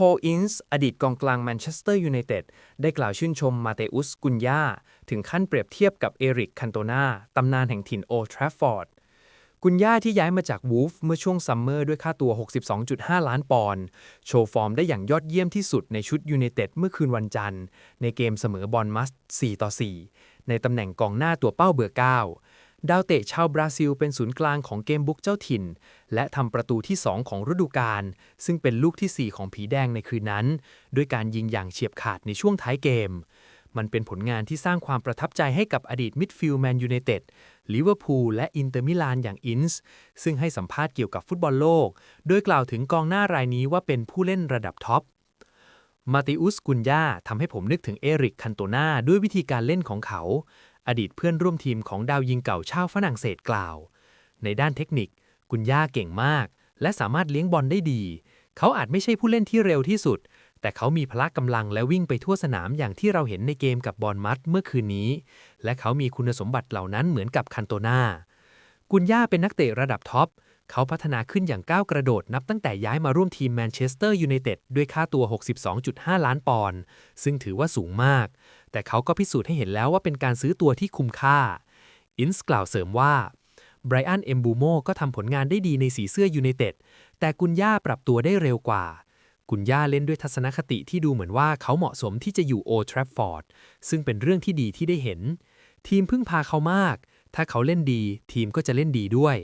พอลอินส์อดีตกองกลางแมนเชสเตอร์ยูไนเต็ดได้กล่าวชื่นชมมาเตอุสกุนยาถึงขั้นเปรียบเทียบกับเอริกคันโตนาตำนานแห่งถิ่นโอทราฟฟอร์ดกุนย่าที่ย้ายมาจากวูฟเมื่อช่วงซัมเมอร์ด้วยค่าตัว 62.5 ล้านปอนด์โชว์ฟอร์มได้อย่างยอดเยี่ยมที่สุดในชุดยูไนเต็ดเมื่อคืนวันจันทร์ ในเกมเสมอบอลมัส 4 ต่อ 4 ในตำแหน่งกองหน้าตัวเป้าเบอร์ 9 ดาวเตะชาวบราซิลเป็นศูนย์กลางของเกมบุกเจ้าถิ่น และทำประตูที่ 2 ของฤดูกาลซึ่งเป็นลูกทีสี่ 4 ของผีแดงในคืนนั้น ด้วยการยิงอย่างเฉียบขาดในช่วงท้ายเกม มันเป็นผลงานที่สร้างความประทับใจให้กับอดีตมิดฟิลด์แมนยูไนเต็ดลิเวอร์พูลและอินเตอร์มิลานอย่างอินส์ซึ่งให้สัมภาษณ์เกี่ยวกับฟุตบอลโลก โดยกล่าวถึงกองหน้ารายนี้ว่าเป็นผู้เล่นระดับท็อปมาติอุสกุนยาทำให้ผมนึกถึงเอริกคันโตนาด้วยวิธีการเล่นของเขา อดีตเพื่อนร่วมทีมของดาวยิงเก่าชาวฝรั่งเศสกล่าว ในด้านเทคนิค กุนย่าเก่งมาก และสามารถเลี้ยงบอลได้ดี เขาอาจไม่ใช่ผู้เล่นที่เร็วที่สุด แต่เขามีพละกำลังและวิ่งไปทั่วสนามอย่างที่เราเห็นในเกมกับบอลมัดเมื่อคืนนี้ และเขามีคุณสมบัติเหล่านั้นเหมือนกับคันโตนา กุนย่าเป็นนักเตะระดับท็อป เขาพัฒนาขึ้นอย่างก้าวกระโดดนับตั้งแต่ย้ายมาร่วมทีมแมนเชสเตอร์ยูไนเต็ดด้วยค่าตัว 62.5 ล้านปอนด์ ซึ่งถือว่าสูงมาก แต่เขาก็พิสูจน์ให้เห็นแล้วว่าเป็นการซื้อตัวที่คุ้มค่า อินส์กล่าวเสริมว่าไบรอัน เอมบูโมก็ทำผลงานได้ดีในสีเสื้อยูไนเต็ด แต่กุนย่าปรับตัวได้เร็วกว่า กุนย่าเล่นด้วยทัศนคติที่ดูเหมือนว่าเขาเหมาะสมที่จะอยู่โอทรัฟฟอร์ด ซึ่งเป็นเรื่องที่ดีที่ได้เห็น ทีมพึ่งพาเขามาก ถ้าเขาเล่นดี ทีมก็จะเล่นดีด้วย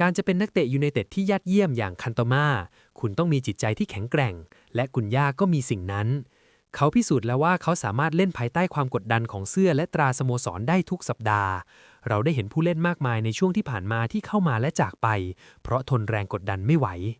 การจะเป็นนักเตะยูไนเต็ดที่ยอดเยี่ยมอย่างคันโตมาคุณต้องมีจิตใจที่แข็งแกร่ง และกุนย่าก็มีสิ่งนั้น เขาพิสูจน์แล้วว่าเขาสามารถเล่นภายใต้ความกดดันของเสื้อและตราสโมสรได้ทุกสัปดาห์ เราได้เห็นผู้เล่นมากมายในช่วงที่ผ่านมาที่เข้ามาและจากไป เพราะทนแรงกดดันไม่ไหว